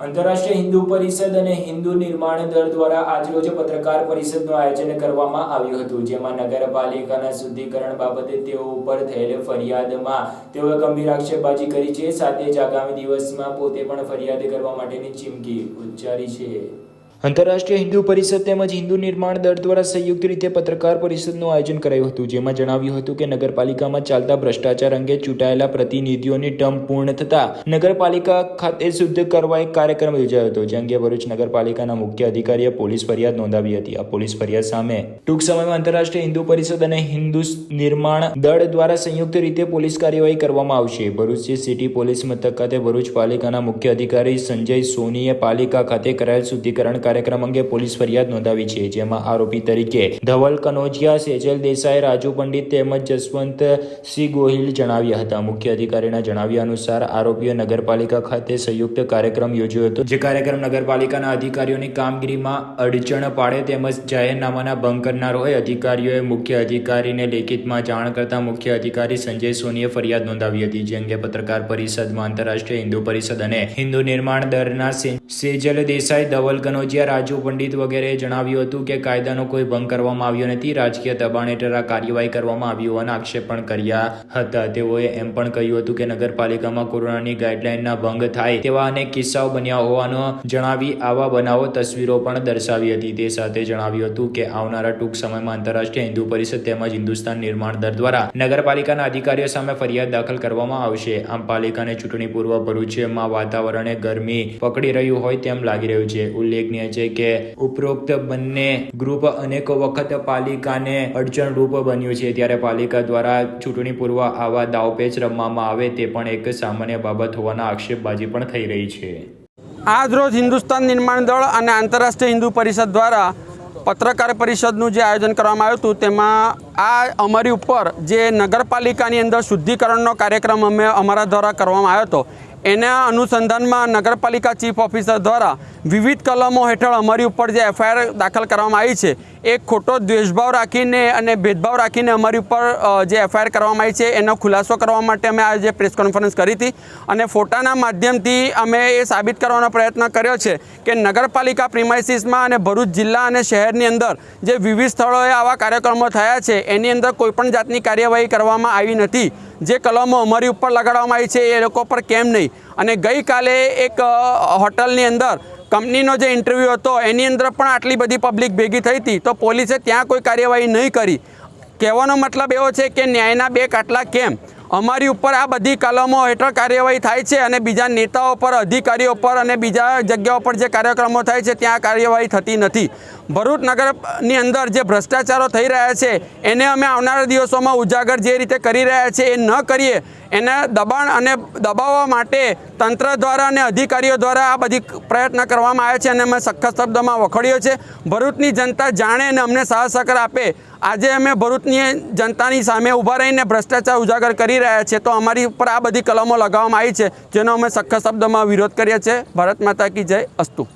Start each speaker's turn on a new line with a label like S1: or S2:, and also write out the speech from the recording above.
S1: આંતરરાષ્ટ્રીય હિન્દુ પરિષદ અને હિન્દુ નિર્માણ દળ દ્વારા આજરોજ પત્રકાર પરિષદનું આયોજન કરવામાં આવ્યું હતું, જેમાં નગરપાલિકાના શુદ્ધિકરણ બાબતે તેઓ ઉપર થયેલ ફરિયાદમાં તેઓએ ગંભીર આક્ષેપબાજી કરી છે. સાથે જ આગામી દિવસમાં પોતે પણ ફરિયાદ કરવા માટેની ચીમકી ઉચ્ચારી છે. આંતરરાષ્ટ્રીય હિન્દુ પરિષદ તેમજ હિન્દુ નિર્માણ દળ દ્વારા સંયુક્ત રીતે પત્રકાર પરિષદનું આયોજન કરાયું હતું, જેમાં જણાવ્યું હતું કે નગરપાલિકામાં ચાલતા ભ્રષ્ટાચાર અંગે ચૂંટાયેલા પ્રતિનિધિઓની ટર્મ પૂર્ણ થતા નગરપાલિકા ખાતે શુદ્ધ કરવા એક કાર્યક્રમ યોજાયો હતો, જે અંગે ભરૂચ નગરપાલિકાના મુખ્ય અધિકારીએ પોલીસ ફરિયાદ નોંધાવી હતી. આ પોલીસ ફરિયાદ સામે ટૂંક સમયમાં આંતરરાષ્ટ્રીય હિન્દુ પરિષદ અને હિન્દુ નિર્માણ દળ દ્વારા સંયુક્ત રીતે પોલીસ કાર્યવાહી કરવામાં આવશે. ભરૂચ સિટી પોલીસ મથક ખાતે ભરૂચ પાલિકાના મુખ્ય અધિકારી સંજય સોનીએ પાલિકા ખાતે કરાયેલ શુદ્ધિકરણ કાર્યક્રમ અંગે પોલીસ ફરિયાદ નોંધાવી છે, જેમાં આરોપી તરીકે ધવલ કનોજિયા, સેજલ દેસાઈ, રાજુ પંડિત તેમજ જસવંત સિંહ ગોહિલ જણાવ્યા હતા. મુખ્ય અધિકારીના જણાવ્યા અનુસાર આરોપીઓ નગરપાલિકા ખાતે સંયુક્ત કાર્યક્રમ યોજ્યો હતો, જે કાર્યક્રમ નગરપાલિકાના અધિકારીઓની કામગીરીમાં અડચણ પાડે તેમજ જાહેરનામાના ભંગ કરનાર હોય અધિકારીઓએ મુખ્ય અધિકારીને લેખિતમાં જાણ કરતા મુખ્ય અધિકારી સંજય સોનીએ ફરિયાદ નોંધાવી હતી, જે અંગે પત્રકાર પરિષદમાં આંતરરાષ્ટ્રીય હિન્દુ પરિષદ અને હિન્દુ નિર્માણ દળના સેજલ દેસાઈ, ધવલ કનોજિયા રાજુ પંડિત વગેરેએ જણાવ્યું હતું કે કાયદાનો કોઈ ભંગ કરવામાં આવ્યો નથી. રાજકીય દબાણ હેઠળ આ કાર્યવાહી કરવામાં આવી હોવાના આક્ષેપ પણ કર્યા હતા. તેઓએ એમ પણ કહ્યું હતું કે નગરપાલિકામાં કોરોનાની ગાઈડલાઇનના ભંગ થાય તેવા અનેક કિસ્સાઓ બન્યા હોવાનો જણાવી આવા બનાવો તસવીરો પણ દર્શાવી હતી. તે સાથે જણાવ્યું હતું કે આવનારા ટૂંક સમયમાં આંતરરાષ્ટ્રીય હિન્દુ પરિષદ તેમજ હિન્દુસ્તાન નિર્માણ દળ દ્વારા નગરપાલિકાના અધિકારીઓ સામે ફરિયાદ દાખલ કરવામાં આવશે. આમ પાલિકાને ચૂંટણી પૂર્વ ભરૂચમાં વાતાવરણે ગરમી પકડી રહ્યું હોય તેમ લાગી રહ્યું છે. ઉલ્લેખનીય છે કે ઉપરોક્ત બંને ગ્રુપ અનેકો વખત પાલિકાને અડચણરૂપ બન્યું છે. ત્યારે પાલિકા દ્વારા ચૂંટણી પૂર્વ આવા દાવપેચ રમવામાં આવે તે પણ એક સામાન્ય બાબત હોવાના આક્ષેપબાજી પણ થઈ રહી છે.
S2: આજ રોજ હિન્દુસ્તાન નિર્માણ દળ અને આંતરરાષ્ટ્રીય હિન્દુ પરિષદ દ્વારા પત્રકાર પરિષદનું જે આયોજન કરવામાં આવ્યું હતું, તેમાં આ અમારી ઉપર જે નગરપાલિકાની અંદર શુદ્ધિકરણનો કાર્યક્રમ અમે અમારા દ્વારા કરવામાં આવ્યો હતો એના અનુસંધાનમાં નગરપાલિકા ચીફ ઓફિસર દ્વારા વિવિધ કલમો હેઠળ અમારી ઉપર જે એફઆઈઆર દાખલ કરવામાં આવી છે એ ખોટો દ્વેષભાવ રાખીને અને ભેદભાવ રાખીને અમારી ઉપર જે એફઆઈઆર કરવામાં આવી છે, એનો ખુલાસો કરવા માટે અમે આજે પ્રેસ કોન્ફરન્સ કરી હતી અને ફોટાના માધ્યમથી અમે એ સાબિત કરવાનો પ્રયત્ન કર્યો છે કે નગરપાલિકા પ્રિમાઇસીસમાં અને ભરૂચ જિલ્લા અને શહેરની અંદર જે વિવિધ સ્થળોએ આવા કાર્યક્રમો થયા છે, એની અંદર કોઈપણ જાતની કાર્યવાહી કરવામાં આવી નથી. જે કલમો અમારી ઉપર લગાડવામાં આવી છે એ લોકો પર કેમ નહીં? અને ગઈકાલે એક હોટલની અંદર કંપનીનો જે ઇન્ટરવ્યૂ હતો, એની અંદર પણ આટલી બધી પબ્લિક ભેગી થઈ હતી. તો પોલીસે ત્યાં કોઈ કાર્યવાહી નહીં કરી. કહેવાનો મતલબ એવો છે કે ન્યાયના બે કાટલા કેમ? અમારી ઉપર આ બધી કલમો હેઠળ કાર્યવાહી થાય છે અને બીજા નેતાઓ પર, અધિકારીઓ પર અને બીજા જગ્યાઓ પર જે કાર્યક્રમો થાય છે, ત્યાં કાર્યવાહી થતી નથી. ભરૂચ નગરની અંદર જે ભ્રષ્ટાચારો થઈ રહ્યા છે, એને અમે આવનારા દિવસોમાં ઉજાગર જે રીતે કરી રહ્યા છે એ ન કરીએ, એને દબાણ અને દબાવવા માટે તંત્ર દ્વારા અને અધિકારીઓ દ્વારા આ બધી પ્રયત્ન કરવામાં આવ્યા છે અને અમે સખત શબ્દોમાં વખોડ્યો છે ભરૂચની જનતા જાણે અને અમને સાહસ આપે. આજે અમે ભરૂચની જનતાની સામે ઊભા રહીને ભ્રષ્ટાચાર ઉજાગર કરી રહ્યા છીએ તો અમારી ઉપર આ બધી કલમો લગાવવામાં આવી છે, જેનો અમે સખત શબ્દોમાં વિરોધ કરીએ છીએ. ભારત માતા કી જય, અસ્તુ.